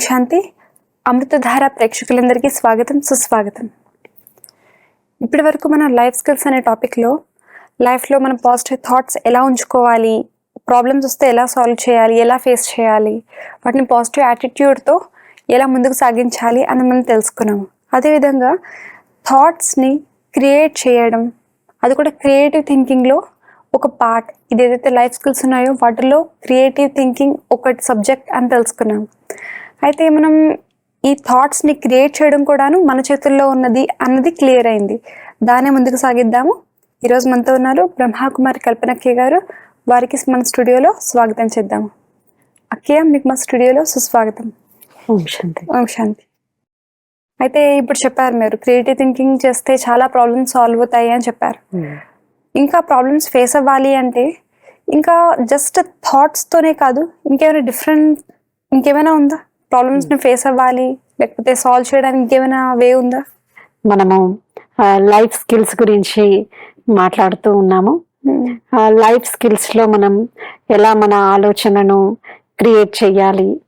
ఓం శాంతి. అమృతధార ప్రేక్షకులందరికీ స్వాగతం సుస్వాగతం. ఇప్పటి వరకు మన లైఫ్ స్కిల్స్ అనే టాపిక్లో లైఫ్లో మనం పాజిటివ్ థాట్స్ ఎలా ఉంచుకోవాలి ప్రాబ్లమ్స్ వస్తే ఎలా సాల్వ్ చేయాలి ఎలా ఫేస్ చేయాలి వాటిని పాజిటివ్ యాటిట్యూడ్తో ఎలా ముందుకు సాగించాలి అని మనం తెలుసుకున్నాము. అదేవిధంగా థాట్స్ని క్రియేట్ చేయడం అది కూడా క్రియేటివ్ థింకింగ్లో ఒక పార్ట్. ఇది ఏదైతే లైఫ్ స్కిల్స్ ఉన్నాయో వాటిలో క్రియేటివ్ థింకింగ్ ఒకటి సబ్జెక్ట్ అని తెలుసుకున్నాం అయితే మనం ఈ థాట్స్ని క్రియేట్ చేయడం కూడాను మన చేతుల్లో ఉన్నది అన్నది క్లియర్ అయింది. దానే ముందుకు సాగిద్దాము. ఈరోజు మనతో ఉన్నారు బ్రహ్మాకుమారి కల్పనక్కయ్య గారు. వారికి మన స్టూడియోలో స్వాగతం చేద్దాము. అక్కయ్య మీకు మా స్టూడియోలో సుస్వాగతం. ఓం శాంతి. ఓం శాంతి. అయితే ఇప్పుడు చెప్పారు మీరు క్రియేటివ్ థింకింగ్ చేస్తే చాలా ప్రాబ్లమ్స్ సాల్వ్ అవుతాయి అని చెప్పారు. ఇంకా ప్రాబ్లమ్స్ ఫేస్ అవ్వాలి అంటే ఇంకా జస్ట్ థాట్స్తోనే కాదు ఇంకేమైనా డిఫరెంట్ ఇంకేమైనా ఉందా? ప్రాబ్లమ్స్ని ఫేస్ అవ్వాలి లేకపోతే సాల్వ్ చేయడానికి ఇంకేమైనా వే ఉందా? మనము లైఫ్ స్కిల్స్ గురించి మాట్లాడుతూ ఉన్నాము. లైఫ్ స్కిల్స్లో మనం ఎలా మన ఆలోచనను క్రియేట్ చేయాలి?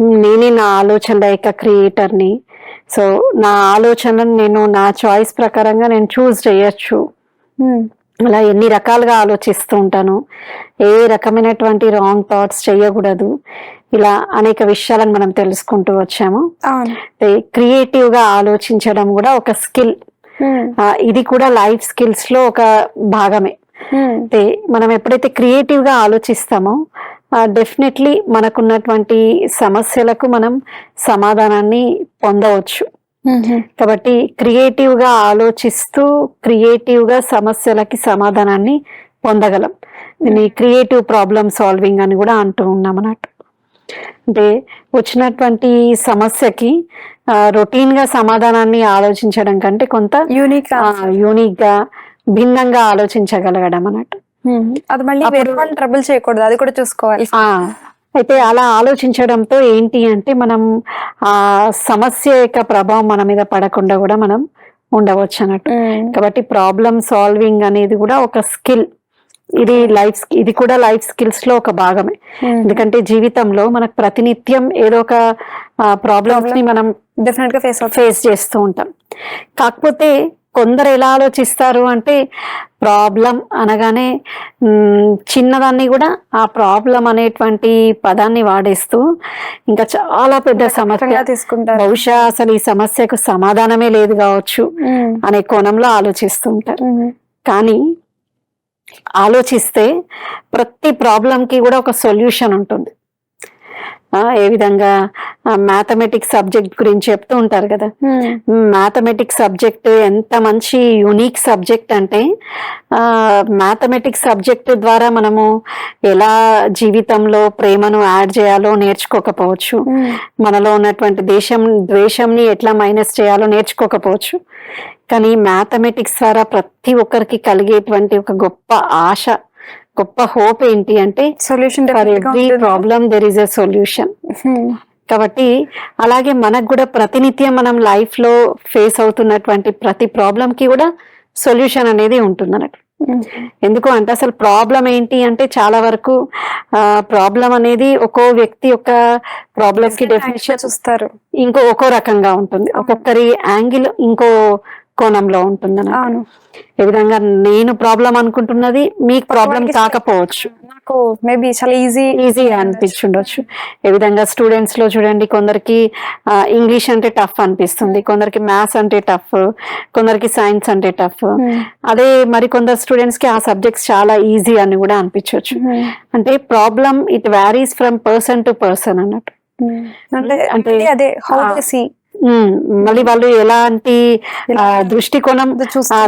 నేనే నా ఆలోచనల యొక్క క్రియేటర్ని సో నా ఆలోచనను నేను నా చాయిస్ ప్రకారంగా నేను చూస్ చేయొచ్చు. Hmm. అలా ఎన్ని రకాలుగా ఆలోచిస్తూ ఉంటాను. ఏ రకమైనటువంటి రాంగ్ థాట్స్ చేయకూడదు. ఇలా అనేక విషయాలను మనం తెలుసుకుంటూ వచ్చాము. క్రియేటివ్గా ఆలోచించడం కూడా ఒక స్కిల్. ఇది కూడా లైఫ్ స్కిల్స్లో ఒక భాగమే. అంటే మనం ఎప్పుడైతే క్రియేటివ్గా ఆలోచిస్తామో డెఫినెట్లీ మనకున్నటువంటి సమస్యలకు మనం సమాధానాన్ని పొందవచ్చు. కాబట్టి క్రియేటివ్గా ఆలోచిస్తూ క్రియేటివ్గా సమస్యలకి సమాధానాన్ని పొందగలం. దీన్ని క్రియేటివ్ ప్రాబ్లమ్ సాల్వింగ్ అని కూడా అంటూ ఉన్నాం అన్నట్టు అంటే వచ్చినటువంటి సమస్యకి రొటీన్గా సమాధానాన్ని ఆలోచించడం కంటే కొంత యూనిక్ యూనిక్గా భిన్నంగా ఆలోచించగలగడం అన్నట్టు. అది మళ్ళీ ట్రబుల్ చేయకూడదు. అది కూడా చూసుకోవాలి. అయితే అలా ఆలోచించడంతో ఏంటి అంటే మనం ఆ సమస్య యొక్క ప్రభావం మన మీద పడకుండా కూడా మనం ఉండవచ్చు అన్నట్టు. కాబట్టి ప్రాబ్లమ్ సాల్వింగ్ అనేది కూడా ఒక స్కిల్ ఇది లైఫ్ ఇది కూడా లైఫ్ స్కిల్స్లో ఒక భాగమే. Hmm. ఎందుకంటే జీవితంలో మనకు ప్రతినిత్యం ఏదో ఒక ప్రాబ్లమ్స్ని మనం డెఫినెట్గా ఫేస్ ఫేస్ చేస్తూ ఉంటాం. కాకపోతే కొందరు ఎలా ఆలోచిస్తారు అంటే ప్రాబ్లం అనగానే చిన్నదాన్ని కూడా ఆ ప్రాబ్లం అనేటువంటి పదాన్ని వాడేస్తూ ఇంకా చాలా పెద్ద సమస్య. తీసుకుంటారు. బహుశా అసలు ఈ సమస్యకు సమాధానమే లేదు కావచ్చు Hmm. అనే కోణంలో ఆలోచిస్తూ ఉంటారు. Hmm. కానీ ఆలోచిస్తే ప్రతి ప్రాబ్లంకి కూడా ఒక సొల్యూషన్ ఉంటుంది ఏ విధంగా మ్యాథమెటిక్స్ సబ్జెక్ట్ గురించి చెప్తూ ఉంటారు కదా Hmm. మ్యాథమెటిక్స్ సబ్జెక్ట్ ఎంత మంచి యునిక్ సబ్జెక్ట్ అంటే మ్యాథమెటిక్స్ సబ్జెక్ట్ ద్వారా మనము ఎలా జీవితంలో ప్రేమను యాడ్ చేయాలో నేర్చుకోకపోవచ్చు Hmm. మనలో ఉన్నటువంటి దేశం ద్వేషంని ఎట్లా మైనస్ చేయాలో నేర్చుకోకపోవచ్చు కానీ మ్యాథమెటిక్స్ ద్వారా ప్రతి ఒక్కరికి కలిగేటువంటి ఒక గొప్ప ఆశ గొప్ప హోప్ ఏంటి అంటే solution for every problem there is a solution కాబట్టి అలాగే మనకు కూడా ప్రతినిత్యం మనం లైఫ్లో ఫేస్ అవుతున్నటువంటి ప్రతి ప్రాబ్లం కి కూడా సొల్యూషన్ అనేది ఉంటుంది అన్నట్టు ఎందుకు అంటే అసలు ప్రాబ్లం ఏంటి అంటే చాలా వరకు ప్రాబ్లం అనేది ఒక్కో వ్యక్తి యొక్క ప్రాబ్లం కి డెఫినేషన్ చూస్తారు. ఇంకో ఒక్కో రకంగా ఉంటుంది. ఒక్కొక్కరి యాంగిల్ ఇంకో కోణంలో ఉంటుంది. అవును. ఏ విధంగా నేను ప్రాబ్లం అనుకుంటున్నది మీకు ప్రాబ్లం కాకపోవచ్చు నాకు మేబీ చాలా ఈజీ ఈజీగా అనిపించుండొచ్చు. ఏ విధంగా స్టూడెంట్స్లో చూడండి కొందరికి ఇంగ్లీష్ అంటే టఫ్ అనిపిస్తుంది కొందరికి మ్యాథ్స్ అంటే టఫ్ కొందరికి సైన్స్ అంటే టఫ్ అదే మరి కొందరు స్టూడెంట్స్కి ఆ సబ్జెక్ట్స్ చాలా ఈజీ అని కూడా అనిపించవచ్చు అంటే problem it varies from person to person అన్నట్టు. అంటే అంటే అదే హౌ సీ మళ్ళీ వాళ్ళు ఎలాంటి దృష్టికోణం.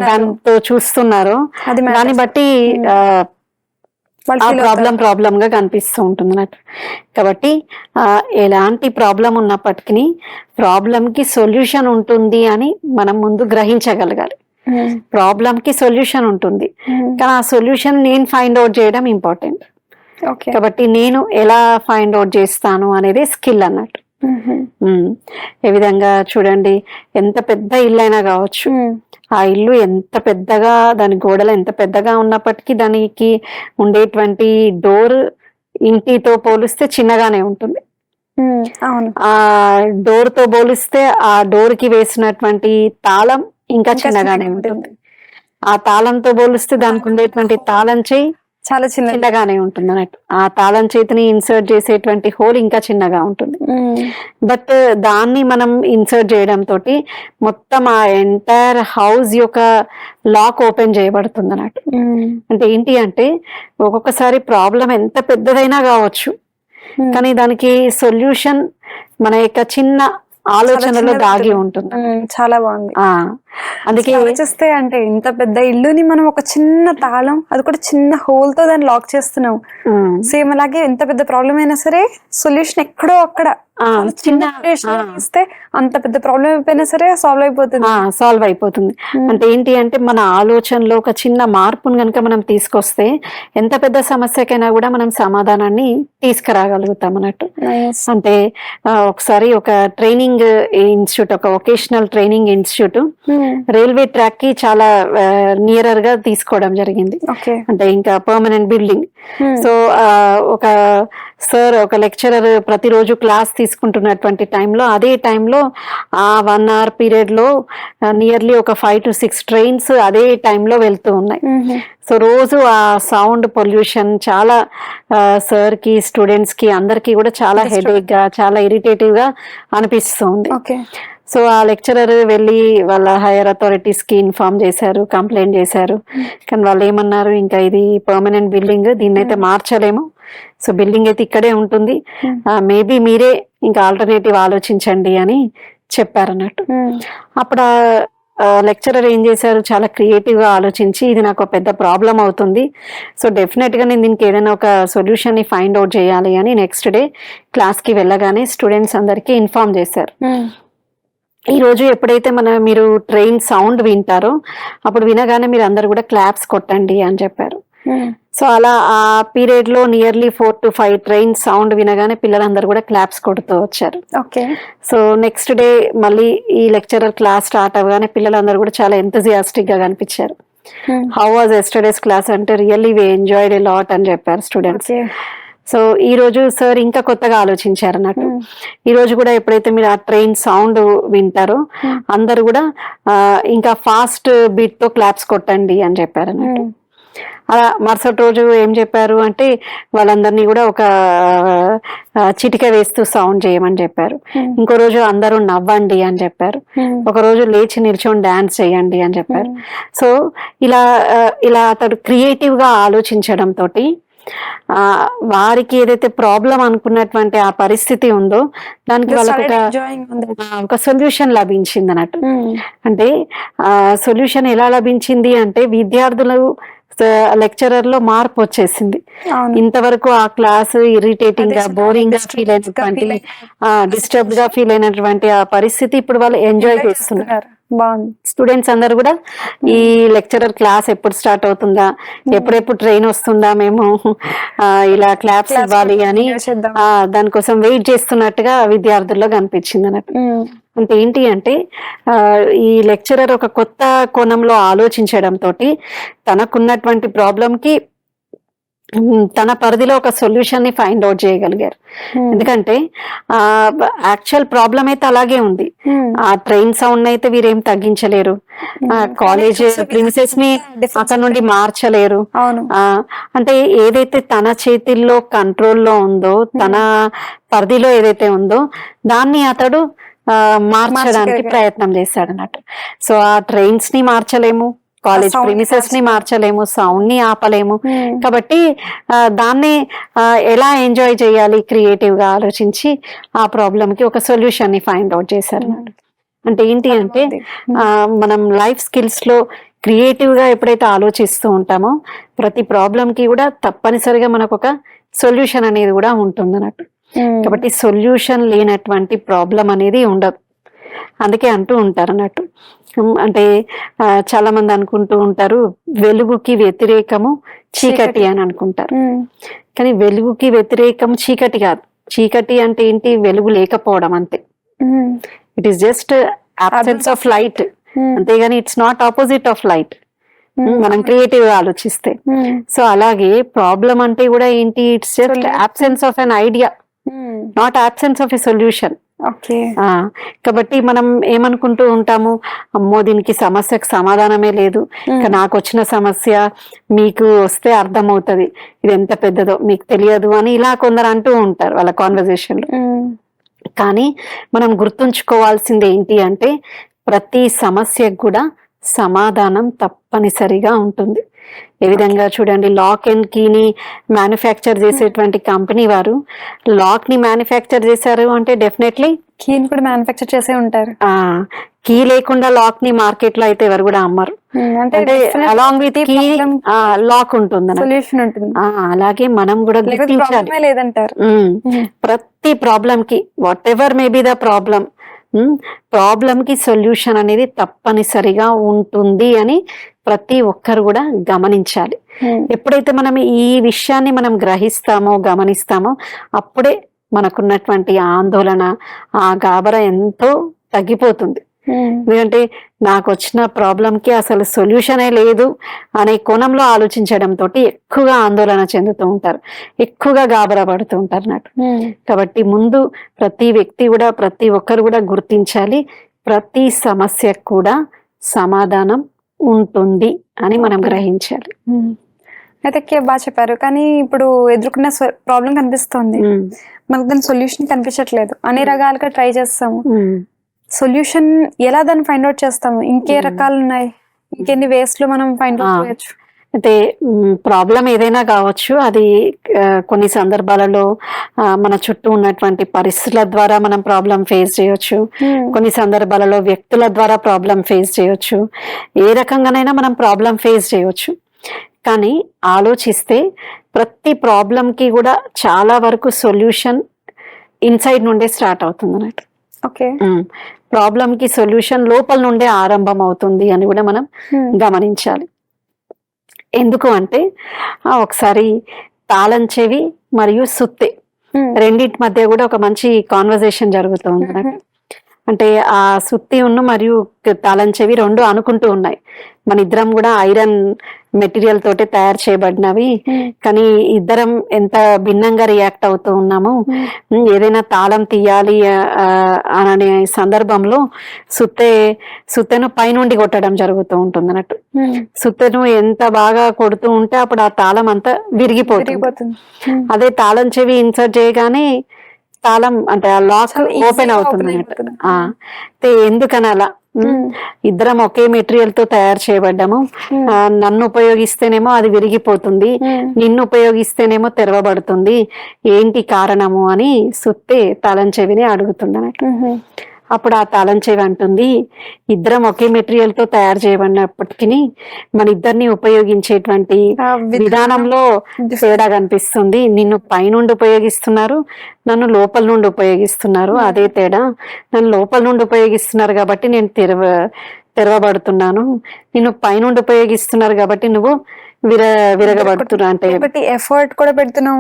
దాంతో చూస్తున్నారో. దాన్ని బట్టి ప్రాబ్లం ప్రాబ్లం గా కనిపిస్తూ ఉంటుంది అన్నట్టు కాబట్టి ఎలాంటి ప్రాబ్లం ఉన్నప్పటికీ ప్రాబ్లం కి సొల్యూషన్ ఉంటుంది అని మనం ముందు గ్రహించగలగాలి. ప్రాబ్లం కి సొల్యూషన్ ఉంటుంది. కానీ ఆ సొల్యూషన్ నేను ఫైండ్ అవుట్ చేయడం ఇంపార్టెంట్ ఓకే కాబట్టి నేను ఎలా ఫైండ్ అవుట్ చేస్తాను అనేది స్కిల్ అన్నట్టు ఏ విధంగా చూడండి ఎంత పెద్ద ఇల్లు అయినా కావచ్చు ఆ ఇల్లు ఎంత పెద్దగా దాని గోడలు ఎంత పెద్దగా ఉన్నప్పటికీ దానికి ఉండేటువంటి డోర్ ఇంటితో పోలిస్తే చిన్నగానే ఉంటుంది. ఆ డోర్తో పోలిస్తే ఆ డోర్కి వేసినటువంటి తాళం ఇంకా చిన్నగానే ఉంటుంది. ఆ తాళంతో పోలిస్తే దానికి ఉండేటువంటి తాళం చేయి చాలా చిన్నది చిన్నగానే ఉంటుంది అన్నట్టు. ఆ తాళం చేతిని ఇన్సర్ట్ చేసేటువంటి హోల్ ఇంకా చిన్నగా ఉంటుంది. బట్ దాన్ని మనం ఇన్సర్ట్ చేయడం తోటి మొత్తం ఆ ఎంటైర్ హౌస్ యొక్క లాక్ ఓపెన్ చేయబడుతుంది అన్నట్టు. అంటే ఏంటి అంటే ఒక్కొక్కసారి ప్రాబ్లం ఎంత పెద్దదైనా కావచ్చు. కానీ దానికి సొల్యూషన్ మన యొక్క చిన్న ఆలోచనలో దాగి ఉంటుంది. చాలా బాగుంది. అందుకే ఆలోచిస్తే అంటే ఇంత పెద్ద ఇల్లుని మనం ఒక చిన్న తాళం అది కూడా చిన్న హోల్తో దాన్ని లాక్ చేస్తున్నాం. సేమ్ అలాగే ఎంత పెద్ద ప్రాబ్లం అయినా సరే సొల్యూషన్ ఎక్కడో అక్కడ. చిన్న. ఇస్తే అంత పెద్ద ప్రాబ్లం అయిపోయినా సరే సాల్వ్ అయిపోతుంది. సాల్వ్ అయిపోతుంది. అంటే ఏంటి అంటే మన ఆలోచనలో ఒక చిన్న మార్పును కనుక మనం తీసుకొస్తే ఎంత పెద్ద సమస్యకైనా కూడా మనం సమాధానాన్ని తీసుకురాగలుగుతాం అన్నట్టు. అంటే ఒకసారి ఒక ట్రైనింగ్ ఇన్స్టిట్యూట్ ఒక వొకేషనల్ ట్రైనింగ్ ఇన్స్టిట్యూట్. రైల్వే ట్రాక్కి చాలా నియరర్గా తీసుకోవడం జరిగింది. అంటే ఇంకా పర్మనెంట్ బిల్డింగ్ Hmm. సో ఒక సార్ ఒక లెక్చరర్ ప్రతిరోజు క్లాస్ తీసుకుంటున్నటువంటి టైంలో అదే టైంలో ఆ వన్ అవర్ పీరియడ్లో నియర్లీ ఒక ఫైవ్ టు సిక్స్ ట్రైన్స్ అదే టైంలో వెళ్తూ ఉన్నాయి. సో రోజు ఆ సౌండ్ పొల్యూషన్ చాలా సార్కి స్టూడెంట్స్కి అందరికి కూడా చాలా హెడేక్గా చాలా ఇరిటేటివ్గా అనిపిస్తుంది సో ఆ లెక్చరర్ వెళ్ళి వాళ్ళ హైయర్ అథారిటీస్కి ఇన్ఫార్మ్ చేశారు కంప్లైంట్ చేశారు. కానీ వాళ్ళు ఏమన్నారు ఇంకా ఇది పర్మనెంట్ బిల్డింగ్ దీన్ని అయితే మార్చలేము. సో బిల్డింగ్ అయితే ఇక్కడే ఉంటుంది. మేబీ మీరే ఇంకా ఆల్టర్నేటివ్ ఆలోచించండి అని చెప్పారన్నట్టు. Hmm. అప్పుడు లెక్చరర్ ఏం చేశారు చాలా క్రియేటివ్గా ఆలోచించి ఇది నాకు ఒక పెద్ద ప్రాబ్లం అవుతుంది. సో డెఫినెట్గా నేను దీనికి ఏదైనా ఒక సొల్యూషన్ని ఫైండ్ అవుట్ చేయాలి అని నెక్స్ట్ డే క్లాస్కి వెళ్ళగానే స్టూడెంట్స్ అందరికీ ఇన్ఫార్మ్ చేశారు. Hmm. ఈ రోజు ఎప్పుడైతే మన మీరు ట్రైన్ సౌండ్ వింటారో అప్పుడు వినగానే మీరు అందరు కూడా క్లాప్స్ కొట్టండి అని చెప్పారు. సో అలా ఆ పీరియడ్లో nearly four to five train sound వినగానే పిల్లలందరూ కూడా క్లాప్స్ కొడుతూ వచ్చారు. ఓకే. సో నెక్స్ట్ డే మళ్ళీ ఈ లెక్చరర్ క్లాస్ స్టార్ట్ అవ్వగానే పిల్లలందరూ కూడా చాలా ఎంతజియాస్టిక్గా కనిపించారు. హౌ వాజ్ ఎస్టర్డేస్ క్లాస్ అంటే really we enjoyed a lot అని చెప్పారు స్టూడెంట్స్. సో ఈ రోజు సార్ ఇంకా కొత్తగా ఆలోచించారు అన్నట్టు Hmm. ఈ రోజు కూడా ఎప్పుడైతే మీరు ఆ ట్రైన్ సౌండ్ వింటారో Hmm. అందరు కూడా ఇంకా ఫాస్ట్ బీట్తో క్లాప్స్ కొట్టండి అని చెప్పారు అన్నట్టు Hmm. అలా మరుసటి రోజు ఏం చెప్పారు అంటే వాళ్ళందరినీ కూడా ఒక చిటిక వేస్తూ సౌండ్ చేయమని చెప్పారు Hmm. ఇంకో రోజు అందరూ నవ్వండి అని చెప్పారు Hmm. ఒక రోజు లేచి నిల్చొని డాన్స్ చేయండి అని చెప్పారు సో ఇలా ఇలా అతడు క్రియేటివ్గా ఆలోచించడం తోటి వారికి ఏదైతే ప్రాబ్లం అనుకున్నటువంటి ఆ పరిస్థితి ఉందో దానికి వాళ్ళకి ఒక సొల్యూషన్ లభించింది అన్నట్టు. Hmm. అంటే సొల్యూషన్ ఎలా లభించింది అంటే విద్యార్థులు లెక్చరర్లో మార్పు వచ్చేసింది. ఇంతవరకు ఆ క్లాస్ ఇరిటేటింగ్గా బోరింగ్గా ఫీల్ అయినటువంటి డిస్టర్బ్గా ఫీల్ అయినటువంటి ఆ పరిస్థితి ఇప్పుడు వాళ్ళు ఎంజాయ్ చేస్తున్నారు. బాగుంది. స్టూడెంట్స్ అందరు కూడా ఈ లెక్చరర్ క్లాస్ ఎప్పుడు స్టార్ట్ అవుతుందా ఎప్పుడెప్పుడు ట్రైన్ వస్తుందా మేము? ఇలా క్లాప్స్ ఇవ్వాలి అని దానికోసం వెయిట్ చేస్తున్నట్టుగా విద్యార్థుల్లో కనిపించింది అన్నట్టు. అంటే ఏంటి అంటే ఈ లెక్చరర్ ఒక కొత్త కోణంలో ఆలోచించడం తోటి తనకున్నటువంటి ప్రాబ్లం కి ఉమ్, తన పరిధిలో ఒక సొల్యూషన్ని ఫైండ్ అవుట్ చేయగలిగారు. ఎందుకంటే ఆ యాక్చువల్ ప్రాబ్లం అయితే అలాగే ఉంది. ఆ ట్రైన్ సౌండ్ అయితే వీరేం తగ్గించలేరు. కాలేజ్ ప్రిన్సెస్ని అక్కడ నుండి మార్చలేరు. అంటే ఏదైతే తన చేతిల్లో కంట్రోల్లో ఉందో తన పరిధిలో ఏదైతే ఉందో దాన్ని అతడు మార్చడానికి. ప్రయత్నం చేశాడు అన్నట్టు సో ఆ ట్రైన్స్ని మార్చలేము. కాలేజ్ ప్రిమిసెస్ని మార్చలేము సౌండ్ని ఆపలేము. కాబట్టి దాన్ని ఎలా ఎంజాయ్ చేయాలి క్రియేటివ్గా ఆలోచించి ఆ ప్రాబ్లం కి ఒక సొల్యూషన్ని ఫైండ్ అవుట్ చేశారు. అంటే ఏంటి అంటే మనం లైఫ్ స్కిల్స్లో క్రియేటివ్గా ఎప్పుడైతే ఆలోచిస్తూ ఉంటామో ప్రతి ప్రాబ్లం కి కూడా తప్పనిసరిగా మనకు ఒక సొల్యూషన్ అనేది కూడా ఉంటుంది అన్నట్టు. కాబట్టి సొల్యూషన్ లేనటువంటి ప్రాబ్లం అనేది ఉండదు. అందుకే అంటూ ఉంటారు అన్నట్టు అంటే చాలా మంది అనుకుంటూ ఉంటారు వెలుగుకి వ్యతిరేకము చీకటి అని అనుకుంటారు. కానీ వెలుగుకి వ్యతిరేకం చీకటి కాదు. చీకటి అంటే ఏంటి? వెలుగు లేకపోవడం అంతే. It is just absence of light. అంతేగాని it's not opposite of light. మనం క్రియేటివ్గా ఆలోచిస్తే. సో అలాగే ప్రాబ్లం అంటే కూడా ఏంటి? It's just absence of an idea not absence of a solution కాబట్టి మనం ఏమనుకుంటూ ఉంటాము అమ్మో దీనికి సమస్యకు సమాధానమే లేదు. ఇక నాకు వచ్చిన సమస్య మీకు వస్తే అర్థమవుతుంది. ఇది ఎంత పెద్దదో మీకు తెలియదు అని ఇలా కొందరు అంటూ ఉంటారు వాళ్ళ కాన్వర్జేషన్లో. కానీ మనం గుర్తుంచుకోవాల్సింది ఏంటి అంటే ప్రతి సమస్యకు కూడా సమాధానం తప్పనిసరిగా ఉంటుంది. ఏ విధంగా చూడండి లాక్ అండ్ కీని మ్యానుఫ్యాక్చర్ చేసేటువంటి కంపెనీ వారు. లాక్ని మ్యానుఫ్యాక్చర్ చేశారు అంటే డెఫినెట్లీ కీని కూడా మ్యానుఫ్యాక్చర్ చేసే ఉంటారు. ఆ కీ లేకుండా లాక్ని మార్కెట్లో అయితే ఎవరు కూడా అమ్మరు. అంటే అలాంగ్ విత్ కీ లాక్ ఉంటుంది. సొల్యూషన్ అలాగే మనం కూడా గుర్తించాలి. లేదంటారు. ప్రతి ప్రాబ్లం కి whatever may be the problem problem కి సొల్యూషన్ అనేది తప్పనిసరిగా ఉంటుంది అని ప్రతి ఒక్కరు కూడా గమనించాలి ఉమ్. ఎప్పుడైతే మనం ఈ విషయాన్ని మనం గ్రహిస్తామో గమనిస్తామో అప్పుడే మనకున్నటువంటి ఆందోళన ఆ గాబర ఎంతో తగ్గిపోతుంది ఉమ్. ఎందుకంటే నాకు వచ్చిన ప్రాబ్లంకి అసలు సొల్యూషనే లేదు అనే కోణంలో ఆలోచించడం తోటి ఎక్కువగా ఆందోళన చెందుతూ ఉంటారు ఎక్కువగా గాబరా పడుతూ ఉంటారు నాకు ఉమ్. కాబట్టి ముందు ప్రతి వ్యక్తి కూడా ప్రతి ఒక్కరు కూడా గుర్తించాలి ప్రతి సమస్యకు కూడా సమాధానం ఉంటుంది అని మనం గ్రహించాలి. అయితే బాగా చెప్పారు. కానీ ఇప్పుడు ఎదుర్కొన్న ప్రాబ్లం కనిపిస్తోంది. మనకు దాని సొల్యూషన్ కనిపించట్లేదు. అన్ని రకాలుగా ట్రై చేస్తాము. సొల్యూషన్ ఎలా దాన్ని ఫైండ్ అవుట్ చేస్తాము? ఇంకే. రకాలు ఉన్నాయి ఇంకెన్ని వేస్లో మనం ఫైండ్ అవుట్. చేయొచ్చు? అయితే ప్రాబ్లం ఏదైనా కావచ్చు అది కొన్ని సందర్భాలలో మన చుట్టూ ఉన్నటువంటి పరిస్థితుల ద్వారా మనం ప్రాబ్లం ఫేస్ చేయొచ్చు. Hmm. కొన్ని సందర్భాలలో వ్యక్తుల ద్వారా ప్రాబ్లం ఫేస్ చేయొచ్చు. ఏ రకంగానైనా మనం ప్రాబ్లం ఫేస్ చేయొచ్చు. కానీ ఆలోచిస్తే ప్రతి ప్రాబ్లంకి కూడా చాలా వరకు సొల్యూషన్ ఇన్సైడ్ నుండే స్టార్ట్ అవుతుంది అన్నట్టు. ఓకే. ప్రాబ్లంకి సొల్యూషన్ లోపల నుండే ఆరంభం అవుతుంది అని కూడా మనం Hmm. గమనించాలి. ఎందుకు అంటే ఒకసారి తాళం చెవి మరియు సుత్తె. రెండింటి మధ్య కూడా ఒక మంచి కాన్వర్జేషన్ జరుగుతుంది మనకి. అంటే ఆ సుత్తి ఉన్న మరియు తాళం చెవి రెండు అనుకుంటూ ఉన్నాయి మన ఇద్దరం కూడా ఐరన్ మెటీరియల్ తోటి తయారు చేయబడినవి. కానీ ఇద్దరం ఎంత భిన్నంగా రియాక్ట్ అవుతూ ఉన్నాము ఏదైనా తాళం తీయాలి అనే సందర్భంలో సుత్తె సుత్తెను పైనుండి కొట్టడం జరుగుతూ ఉంటుంది అన్నట్టు. సుత్తెను ఎంత బాగా కొడుతూ ఉంటే అప్పుడు ఆ తాళం అంతా విరిగిపోతుంది. అదే తాళం చెవి ఇన్సర్ట్ చేయగానే తాళం అంటే ఆ లాక్ ఓపెన్ అవుతుంది అన్నట్టు అయితే ఎందుకని అలా. ఇద్దరం ఒకే మెటీరియల్తో తయారు చేయబడ్డాము Hmm. నన్ను ఉపయోగిస్తేనేమో అది విరిగిపోతుంది Hmm. నిన్ను ఉపయోగిస్తేనేమో తెరవబడుతుంది ఏంటి కారణము అని సుత్తే తాళం చెవిని Mhm. అప్పుడు ఆ తాళం చెవి అంటుంది ఇద్దరం ఒకే మెటీరియల్తో తయారు చేయబడినప్పటికీ మన ఇద్దరిని ఉపయోగించేటువంటి విధానంలో. తేడా కనిపిస్తుంది నిన్ను పైనుండి ఉపయోగిస్తున్నారు నన్ను లోపల నుండి ఉపయోగిస్తున్నారు Hmm. అదే తేడా నన్ను లోపల నుండి ఉపయోగిస్తున్నారు కాబట్టి నేను తెరవ తెరవబడుతున్నాను నిన్ను పైనుండి ఉపయోగిస్తున్నారు కాబట్టి నువ్వు విర విరగబడుతున్నా అంటే ఒకటి ఎఫర్ట్ కూడా పెడుతున్నాం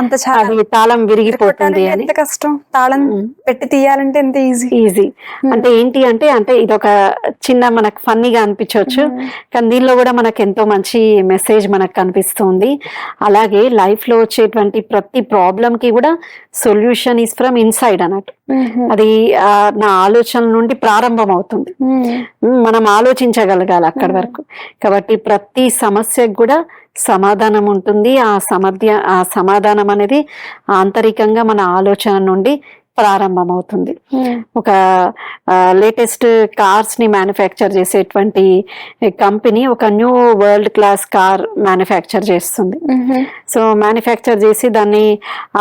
అంత చాలా అది తాళం విరిగిపోతుంది అని. కష్టం? తాళం. పెట్టి తీయాలంటే ఎంత ఈజీ ఈజీ అంటే ఏంటి అంటే అంటే ఇది ఒక చిన్న మనకు ఫన్నీగా అనిపించవచ్చు కానీ దీనిలో కూడా మనకు ఎంతో మంచి మెసేజ్ మనకు కనిపిస్తుంది. అలాగే లైఫ్లో వచ్చేటువంటి ప్రతి ప్రాబ్లం కి కూడా సొల్యూషన్ ఈస్ ఫ్రమ్ ఇన్సైడ్ అన్నట్టు. అది నా ఆలోచన నుండి ప్రారంభం అవుతుంది మనం ఆలోచించగలగాలి అక్కడి. వరకు. కాబట్టి ప్రతి సమస్యకు కూడా సమాధానం ఉంటుంది. ఆ సమర్థ్య ఆ సమాధానం అనేది ఆంతరికంగా మన ఆలోచన నుండి ప్రారంభం అవుతుంది ఒక లేటెస్ట్ కార్స్ని మ్యానుఫ్యాక్చర్ చేసేటువంటి కంపెనీ ఒక new world class car manufacture చేస్తుంది. సో మ్యానుఫ్యాక్చర్ చేసి దాన్ని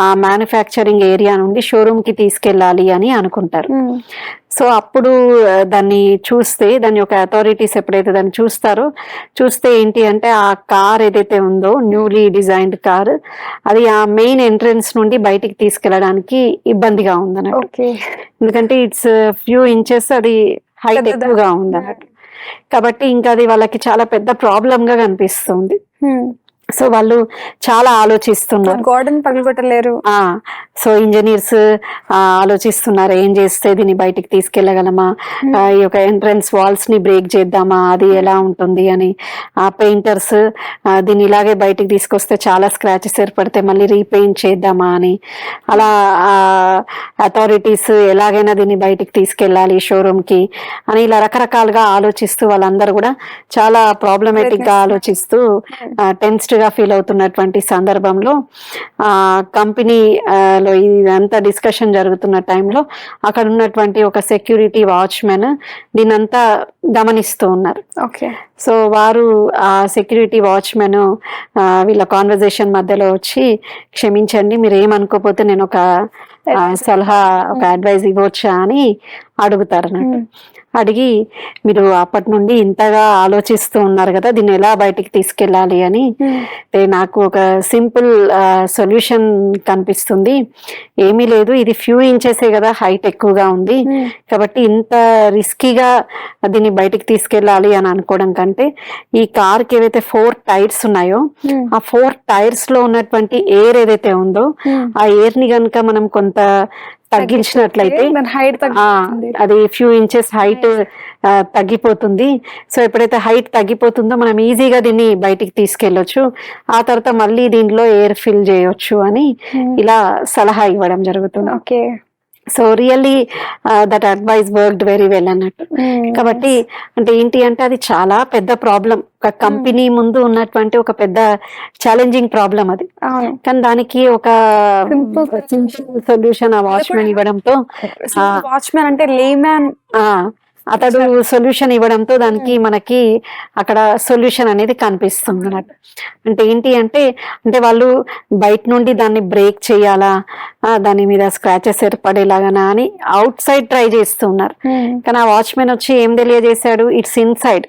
ఆ మ్యానుఫ్యాక్చరింగ్ ఏరియా నుండి షోరూమ్కి తీసుకెళ్ళాలి అని అనుకుంటారు. సో అప్పుడు దాన్ని చూస్తే దాని యొక్క అథారిటీస్ ఎప్పుడైతే దాన్ని చూస్తారో చూస్తే ఏంటి అంటే ఆ కార్ ఏదైతే ఉందో న్యూలీ డిజైన్డ్ కార్ అది ఆ మెయిన్ ఎంట్రన్స్ నుండి బయటికి తీసుకెళ్ళడానికి ఇబ్బందిగా ఉందన్నట్టు. ఎందుకంటే ఇట్స్ ఫ్యూ ఇంచెస్ అది హైట్? ఎక్కువగా ఉంది అన్నట్టు కాబట్టి ఇంకా అది వాళ్ళకి చాలా పెద్ద ప్రాబ్లం గా కనిపిస్తుంది. సో వాళ్ళు చాలా ఆలోచిస్తున్నారు. గార్డెన్ పగలగొట్టలేరు. ఆ సో ఇంజనీర్స్ ఆలోచిస్తున్నారు ఏం చేస్తే దీన్ని బయటికి తీసుకెళ్ళగలమా? ఆ, ఈ యొక్క ఎంట్రన్స్ వాల్స్ని బ్రేక్ చేద్దామా? అది ఎలా ఉంటుంది అని. ఆ పెయింటర్స్ దీన్ని ఇలాగే బయటికి తీసుకొస్తే చాలా స్క్రాచెస్ ఏర్పడితే మళ్ళీ రీపెయింట్ చేద్దామా అని. అలా అథారిటీస్ ఎలాగైనా దీన్ని బయటికి తీసుకెళ్ళాలి షోరూమ్కి అని ఇలా రకరకాలుగా ఆలోచిస్తూ వాళ్ళందరూ కూడా చాలా ప్రాబ్లమేటిక్గా ఆలోచిస్తూ టెన్స్డ్ గా ఫీల్ అవుతున్నటువంటి సందర్భంలో ఆ కంపెనీ ఆ, లో ఇదంతా డిస్కషన్ జరుగుతున్న టైంలో అక్కడ ఉన్నటువంటి ఒక సెక్యూరిటీ వాచ్మెన్ దీనంతా గమనిస్తూ ఉన్నారు. ఓకే. సో వారు ఆ సెక్యూరిటీ వాచ్మెన్ వీళ్ళ కాన్వర్జేషన్ మధ్యలో వచ్చి క్షమించండి మీరు ఏమనుకోకపోతే నేను ఒక సలహా ఒక అడ్వైజ్ ఇవ్వచ్చా? అని అడుగుతారు అన్నట్టు అడిగి మీరు అప్పటి నుండి ఇంతగా ఆలోచిస్తూ ఉన్నారు కదా దీన్ని ఎలా బయటికి తీసుకెళ్ళాలి? అని. నాకు ఒక సింపుల్ సొల్యూషన్ కనిపిస్తుంది. ఏమీ లేదు ఇది ఫ్యూ ఇంచెసే కదా హైట్ ఎక్కువగా ఉంది. కాబట్టి ఇంత రిస్కీగా దీన్ని బయటికి తీసుకెళ్ళాలి అని అనుకోవడం కంటే ఈ కార్కి ఏవైతే ఫోర్ టైర్స్ ఉన్నాయో ఆ ఫోర్ టైర్స్లో ఉన్నటువంటి ఎయిర్ ఏదైతే ఉందో ఆ ఎయిర్ని గనుక మనం కొంత తగ్గించినట్లయితే హైట్ అది ఫ్యూ ఇంచెస్ హైట్ తగ్గిపోతుంది. సో ఎప్పుడైతే హైట్ తగ్గిపోతుందో మనం ఈజీగా దీన్ని బయటికి తీసుకెళ్ళొచ్చు. ఆ తర్వాత మళ్ళీ దీంట్లో ఎయిర్ ఫిల్ చేయొచ్చు అని ఇలా సలహా ఇవ్వడం జరుగుతుంది. Okay so really that advice worked very well అన్నట్టు. కాబట్టి అంటే ఏంటి అంటే అది చాలా పెద్ద ప్రాబ్లం ఒక కంపెనీ ముందు ఉన్నటువంటి ఒక పెద్ద ఛాలెంజింగ్ ప్రాబ్లం అది. కానీ దానికి ఒక సింపుల్ సొల్యూషన్ ఆ వాచ్మెన్ ఇవ్వడంతో వాచ్మెన్ అంటే లేమ్యాన్ ఆ అతడు సొల్యూషన్ ఇవ్వడంతో దానికి మనకి అక్కడ సొల్యూషన్ అనేది కనిపిస్తుంది అన్నట్టు. అంటే ఏంటి అంటే అంటే వాళ్ళు బయట నుండి దాన్ని బ్రేక్ చేయాలా దాని మీద స్క్రాచెస్ ఏర్పడేలాగానా అని అవుట్ సైడ్ ట్రై చేస్తున్నారు కానీ ఆ వాచ్మెన్ వచ్చి ఏం తెలియజేశాడు? ఇట్స్ ఇన్సైడ్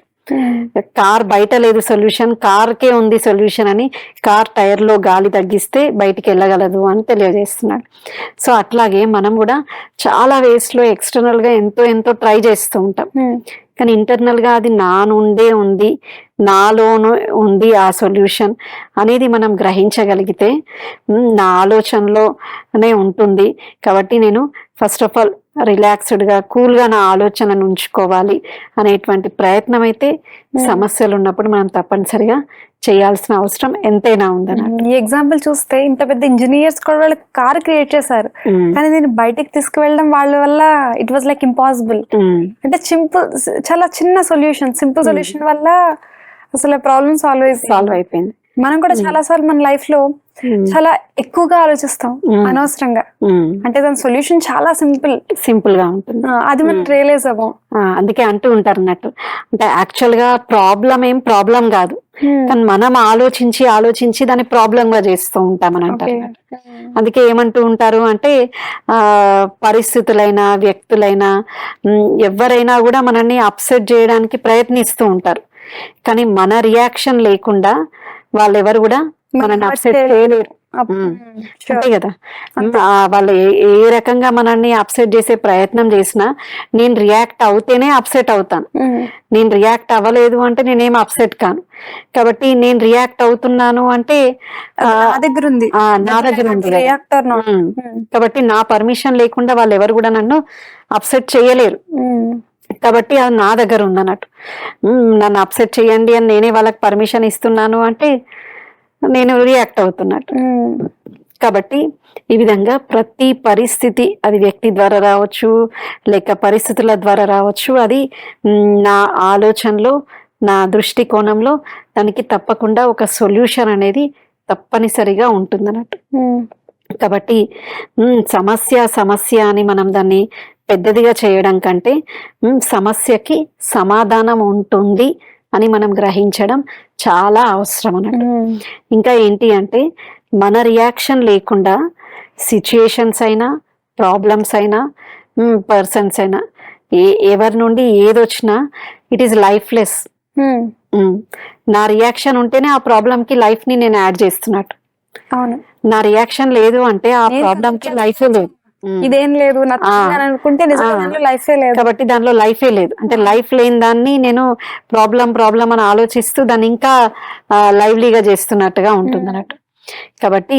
కార్ బయట లేదు సొల్యూషన్ కార్కే ఉంది సొల్యూషన్ అని కార్ టైర్లో గాలి తగ్గిస్తే బయటికి వెళ్ళగలదు అని తెలియజేస్తున్నాడు సో అట్లాగే మనం కూడా చాలా వేస్లో ఎక్స్టర్నల్గా ఎంతో ఎంతో ట్రై చేస్తూ ఉంటాం. కానీ ఇంటర్నల్గా అది నా నుండే ఉంది నాలోనూ ఉంది ఆ సొల్యూషన్ అనేది మనం గ్రహించగలిగితే "ఉమ్, నా ఆలోచనలోనే ఉంటుంది. కాబట్టి నేను ఫస్ట్ ఆఫ్ ఆల్ రిలాక్స్డ్గా కూల్గా నా ఆలోచనను ఉంచుకోవాలి అనేటువంటి ప్రయత్నం అయితే సమస్యలు ఉన్నప్పుడు మనం తప్పనిసరిగా చేయాల్సిన అవసరం ఎంతైనా ఉందన్నట్టు ఈ ఎగ్జాంపుల్ చూస్తే ఇంత పెద్ద ఇంజనీర్స్ కూడా వాళ్ళు కార్ క్రియేట్ చేశారు. ఉమ్, కానీ దీన్ని బయటికి తీసుకువెళ్ళడం వాళ్ళ వల్ల ఇట్ వాజ్ లైక్ ఇంపాసిబుల్ అంటే సింపుల్ చాలా చిన్న సొల్యూషన్ సింపుల్ సొల్యూషన్ వల్ల అసలు ప్రాబ్లమ్ సాల్వ్ సాల్వ్ అయిపోయింది. మనం కూడా చాలా సార్లు మన లైఫ్లో చాలా ఎక్కువగా ఆలోచిస్తాం Hmm. అనవసరంగా. ఉమ్, అంటే దాని సొల్యూషన్ చాలా సింపుల్. సింపుల్గా ఉంటుంది అది మనం రియలైజ్ అవ్వం. అందుకే అంటూ ఉంటారు అన్నట్టు. అంటే యాక్చువల్గా ప్రాబ్లం ఏం ప్రాబ్లం కాదు. కానీ మనం ఆలోచించి ఆలోచించి దాన్ని ప్రాబ్లం గా చేస్తూ ఉంటాం అని అంటారు. అందుకే ఏమంటూ ఉంటారు అంటే ఆ పరిస్థితులైనా వ్యక్తులైనా ఎవరైనా కూడా మనల్ని అప్సెట్ చేయడానికి ప్రయత్నిస్తూ ఉంటారు. కానీ మన రియాక్షన్ లేకుండా వాళ్ళెవరు కూడా మనల్ని అప్సెట్ చేయలేరు. అంతే కదా. ఆ, వాళ్ళు ఏ రకంగా మనల్ని అప్సెట్ చేసే ప్రయత్నం చేసినా నేను రియాక్ట్ అవుతేనే అప్సెట్ అవుతాను. Hmm. నేను రియాక్ట్ అవ్వలేదు అంటే నేనేం అప్సెట్ కాను. కాబట్టి నేను రియాక్ట్ అవుతున్నాను అంటే నా దగ్గర ఉంది. నా దగ్గర ఉంది. Reactor um. కాబట్టి నా పర్మిషన్ లేకుండా వాళ్ళు ఎవరు కూడా నన్ను అప్సెట్ చేయలేరు. కాబట్టి అది నా దగ్గర ఉందన్నట్టు. ఉమ్, నన్ను అప్సెట్ చేయండి అని నేనే వాళ్ళకి పర్మిషన్ ఇస్తున్నాను అంటే నేను రియాక్ట్ అవుతున్నట్టు. కాబట్టి ఈ విధంగా ప్రతి పరిస్థితి అది వ్యక్తి ద్వారా రావచ్చు లేక పరిస్థితుల ద్వారా రావచ్చు అది నా ఆలోచనలో నా దృష్టికోణంలో దానికి తప్పకుండా ఒక సొల్యూషన్ అనేది తప్పనిసరిగా ఉంటుందన్నట్టు. కాబట్టి మ్, సమస్య సమస్య అని మనం దాన్ని పెద్దదిగా చేయడం కంటే సమస్యకి సమాధానం ఉంటుంది అని మనం గ్రహించడం చాలా అవసరం అన్నట్టు. ఇంకా ఏంటి అంటే మన రియాక్షన్ లేకుండా సిచ్యుయేషన్స్ అయినా ప్రాబ్లమ్స్ అయినా పర్సన్స్ అయినా ఏ ఎవరి నుండి ఏదొచ్చినా ఇట్ ఈస్ లైఫ్లెస్ నా రియాక్షన్ ఉంటేనే ఆ ప్రాబ్లంకి లైఫ్ని నేను యాడ్ చేస్తున్నట్టు. అవును. నా రియాక్షన్ లేదు అంటే ఆ ప్రాబ్లంకి లైఫ్ లేదు. ఇదేం లేదు అనుకుంటే లైఫే లేదు. కాబట్టి దానిలో లైఫే లేదు. అంటే లైఫ్ లేని దాన్ని నేను ప్రాబ్లం ప్రాబ్లం అని ఆలోచిస్తూ దాన్ని ఇంకా లైవ్లీగా చేస్తున్నట్టుగా ఉంటుంది అన్నట్టు కాబట్టి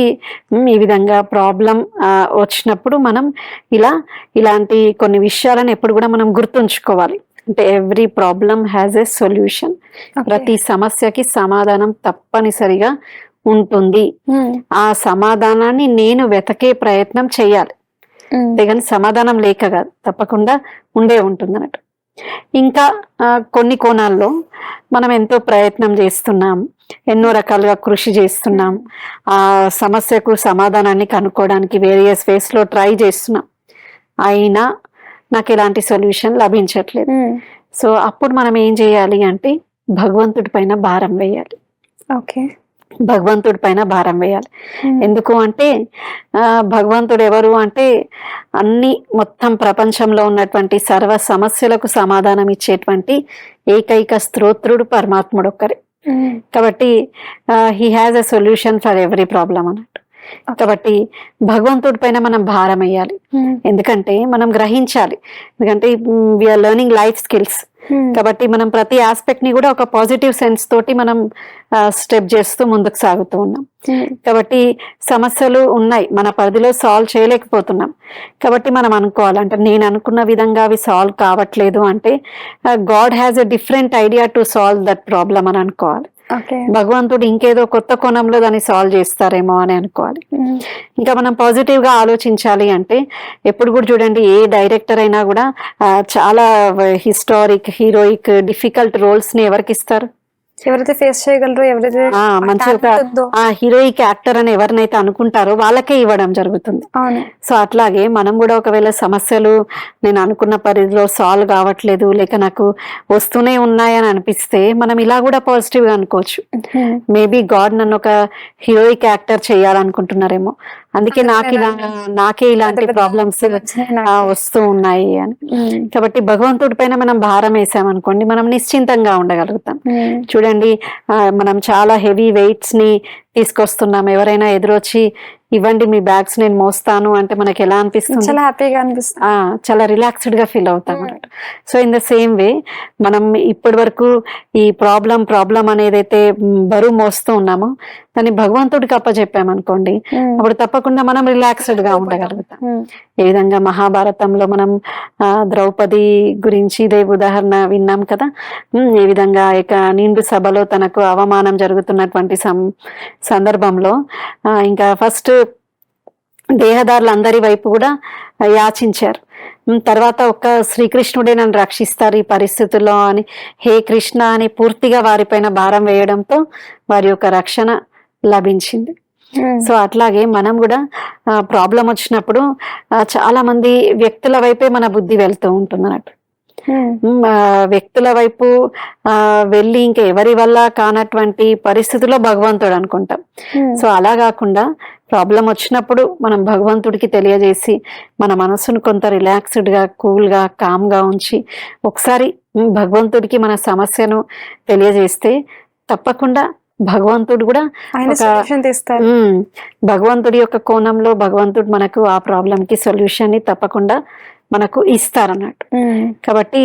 ఈ విధంగా ప్రాబ్లం వచ్చినప్పుడు మనం ఇలా ఇలాంటి కొన్ని విషయాలను ఎప్పుడు కూడా మనం గుర్తుంచుకోవాలి. అంటే every problem has a solution. ప్రతి సమస్యకి సమాధానం తప్పనిసరిగా ఉంటుంది. ఆ సమాధానాన్ని నేను వెతకే ప్రయత్నం చేయాలి. అంతేగాని సమాధానం లేక కాదు తప్పకుండా ఉండే ఉంటుంది అన్నట్టు ఇంకా కొన్ని కోణాల్లో మనం ఎంతో ప్రయత్నం చేస్తున్నాం ఎన్నో రకాలుగా కృషి చేస్తున్నాం ఆ సమస్యకు సమాధానాన్ని కనుక్కోవడానికి వేరియస్ వేస్లో ట్రై చేస్తున్నాం. అయినా నాకు ఎలాంటి సొల్యూషన్ లభించట్లేదు. సో అప్పుడు మనం ఏం చేయాలి అంటే భగవంతుడి పైన భారం వేయాలి. ఓకే. భగవంతుడి పైన భారం వేయాలి. ఉమ్, ఎందుకు అంటే భగవంతుడు ఎవరు అంటే అన్ని మొత్తం ప్రపంచంలో ఉన్నటువంటి సర్వ సమస్యలకు సమాధానం ఇచ్చేటువంటి ఏకైక స్తోత్రుడు పరమాత్ముడు ఒక్కరే. ఉమ్, కాబట్టి he has a solution for every problem అన్నట్టు కాబట్టి భగవంతుడి పైన మనం భారం వేయాలి. ఉమ్, ఎందుకంటే మనం గ్రహించాలి. ఎందుకంటే వీఆర్ లెర్నింగ్ లైఫ్ స్కిల్స్ కాబట్టి మనం ప్రతి ఆస్పెక్ట్ని కూడా ఒక పాజిటివ్ సెన్స్ తోటి మనం స్టెప్ చేస్తూ ముందుకు సాగుతూ ఉన్నాం. ఉమ్, కాబట్టి సమస్యలు ఉన్నాయి. మన పరిధిలో సాల్వ్ చేయలేకపోతున్నాం. కాబట్టి మనం అనుకోవాలి అంటే నేను అనుకున్న విధంగా అవి సాల్వ్ కావట్లేదు అంటే God has a different idea to solve that problem అని అనుకోవాలి. భగవంతుడు ఇంకేదో కొత్త కోణంలో దాన్ని సాల్వ్ చేస్తారేమో అని అనుకోవాలి. ఇంకా మనం పాజిటివ్గా ఆలోచించాలి అంటే ఎప్పుడు కూడా చూడండి ఏ డైరెక్టర్ అయినా కూడా చాలా హిస్టారిక్ హీరోయిక్ డిఫికల్ట్ రోల్స్ని ఎవరికి ఇస్తారు? ఎవరైతే ఫేస్ చేయగలరో ఎవరైతే ఆ మంచి ఒక talent ఉందో. ఆ హీరోయిక్ యాక్టర్ అని ఎవరినైతే అనుకుంటారో వాళ్ళకే ఇవ్వడం జరుగుతుంది. సో అట్లాగే మనం కూడా ఒకవేళ సమస్యలు నేను అనుకున్న పరిధిలో సాల్వ్ కావట్లేదు లేక నాకు వస్తూనే ఉన్నాయని అనిపిస్తే మనం ఇలా కూడా పాజిటివ్గా అనుకోవచ్చు. మేబీ గాడ్ నన్ను ఒక హీరోయిక్ యాక్టర్ చేయాలనుకుంటున్నారేమో. అందుకే నాకు ఇలా నాకే ఇలాంటి ప్రాబ్లమ్స్. వస్తూ ఉన్నాయి అని. కాబట్టి భగవంతుడి పైన మనం భారం వేసామనుకోండి మనం నిశ్చింతంగా ఉండగలుగుతాం. చూడండి మనం చాలా హెవీ వెయిట్స్ని తీసుకొస్తున్నాం. ఎవరైనా ఎదురొచ్చి ఇవ్వండి మీ బ్యాగ్స్ నేను మోస్తాను అంటే మనకి ఎలా అనిపిస్తుంది? చాలా హ్యాపీగా అనిపిస్తుంది. చాలా రిలాక్స్డ్గా ఫీల్ అవుతాం అన్నమాట so in the same way మనం ఇప్పటి వరకు ఈ ప్రాబ్లం ప్రాబ్లం అనేదైతే మ్, బరువు మోస్తూ ఉన్నామో దాన్ని భగవంతుడికి అప్పచెప్పామనుకోండి ఉమ్, అప్పుడు తప్పకుండా మనం రిలాక్స్డ్గా ఉండగలుగుతాం. ఉమ్, ఏ విధంగా మహాభారతంలో మనం ద్రౌపది గురించి ఇదే ఉదాహరణ విన్నాం కదా? ఏ విధంగా ఇక నిండు సభలో తనకు అవమానం జరుగుతున్నటువంటి సం సందర్భంలో ఇంకా ఫస్ట్ దేహదారులందరి వైపు కూడా యాచించారు. తర్వాత ఒక్క శ్రీకృష్ణుడే నన్ను రక్షిస్తారు ఈ పరిస్థితుల్లో అని హే కృష్ణ అని పూర్తిగా వారిపైన భారం వేయడంతో వారి యొక్క రక్షణ లభించింది. సో అట్లాగే మనం కూడా ప్రాబ్లం వచ్చినప్పుడు చాలా మంది వ్యక్తుల వైపే మన బుద్ధి వెళ్తూ ఉంటుంది అన్నట్టు వ్యక్తుల వైపు ఆ, వెళ్ళి ఇంకా ఎవరి వల్ల కానటువంటి పరిస్థితిలో భగవంతుడు అనుకుంటాం. సో అలా కాకుండా ప్రాబ్లం వచ్చినప్పుడు మనం భగవంతుడికి తెలియజేసి మన మనసును కొంత రిలాక్స్డ్గా కూల్గా కామ్గా ఉంచి ఒకసారి భగవంతుడికి మన సమస్యను తెలియజేస్తే తప్పకుండా భగవంతుడు కూడా భగవంతుడి యొక్క కోణంలో భగవంతుడు మనకు ఆ ప్రాబ్లం కి సొల్యూషన్ని తప్పకుండా మనకు ఇస్తారన్నట్టు. కాబట్టి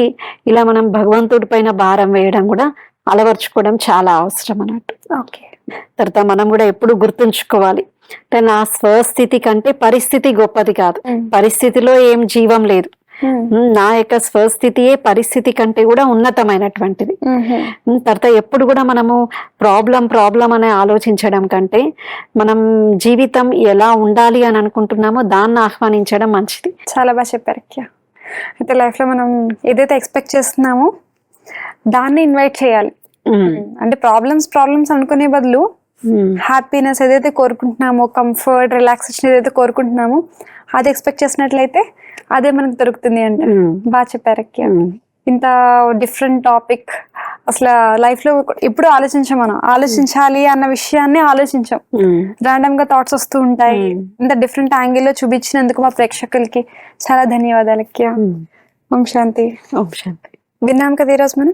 ఇలా మనం భగవంతుడి పైన భారం వేయడం కూడా అలవర్చుకోవడం చాలా అవసరం అన్నట్టు ఓకే. తర్వాత మనం కూడా ఎప్పుడు గుర్తుంచుకోవాలి. అంటే నా స్వస్థితి కంటే పరిస్థితి గొప్పది కాదు. పరిస్థితిలో ఏం జీవం లేదు. నా యొక్క స్వస్థితియే పరిస్థితి కంటే కూడా ఉన్నతమైనటువంటిది. ఉమ్, ఉమ్, తర్వాత ఎప్పుడు కూడా మనము ప్రాబ్లం ప్రాబ్లం అని ఆలోచించడం కంటే మనం జీవితం ఎలా ఉండాలి అని అనుకుంటున్నామో దాన్ని ఆహ్వానించడం మంచిది. చాలా బాగా చెప్పారు అయితే లైఫ్లో మనం ఏదైతే ఎక్స్పెక్ట్ చేస్తున్నామో దాన్ని ఇన్వైట్ చేయాలి. అంటే ప్రాబ్లమ్స్ ప్రాబ్లమ్స్ అనుకునే బదులు హ్యాపీనెస్ ఏదైతే కోరుకుంటున్నామో కంఫర్ట్ రిలాక్సేషన్ ఏదైతే కోరుకుంటున్నామో అది ఎక్స్పెక్ట్ చేసినట్లయితే అదే మనకు దొరుకుతుంది అంటే బాగా చెప్పారు ఇంత డిఫరెంట్ టాపిక్ అసలు లైఫ్లో ఎప్పుడు ఆలోచించాం మనం. ఆలోచించాలి అన్న విషయాన్ని ఆలోచించాం. రాండమ్గా థాట్స్ వస్తూ ఉంటాయి. ఇంత డిఫరెంట్ యాంగిల్లో చూపించినందుకు మా ప్రేక్షకులకి చాలా ధన్యవాదాలు. ఓం శాంతి. ఓం శాంతి. విన్నాం కదా ఈరోజు మనం?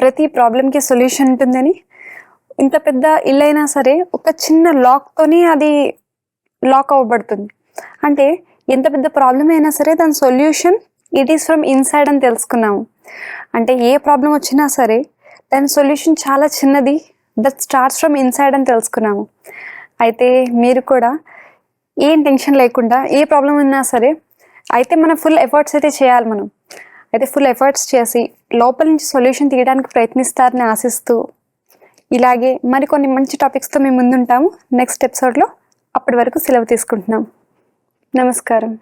ప్రతి ప్రాబ్లంకి సొల్యూషన్ ఉంటుందని. ఇంత పెద్ద ఇల్లైనా సరే ఒక చిన్న లాక్తోనే అది లాక్ అవ్వబడుతుంది. అంటే ఎంత పెద్ద ప్రాబ్లం అయినా సరే దాని solution it is from inside అని తెలుసుకున్నాము. అంటే ఏ ప్రాబ్లం వచ్చినా సరే దాని సొల్యూషన్ చాలా చిన్నది దట్ స్టార్ట్స్ ఫ్రమ్ ఇన్సైడ్ అని తెలుసుకున్నాము. అయితే మీరు కూడా ఏం టెన్షన్ లేకుండా ఏ ప్రాబ్లం ఉన్నా సరే అయితే మనం ఫుల్ ఎఫర్ట్స్ అయితే చేయాలి మనం. అయితే ఫుల్ ఎఫర్ట్స్ చేసి లోపల నుంచి సొల్యూషన్ తీయడానికి ప్రయత్నిస్తారని ఆశిస్తూ ఇలాగే మరికొన్ని మంచి టాపిక్స్తో మేము ముందుంటాము. నెక్స్ట్ ఎపిసోడ్లో అప్పటి వరకు సెలవు తీసుకుంటున్నాం. నమస్కారం.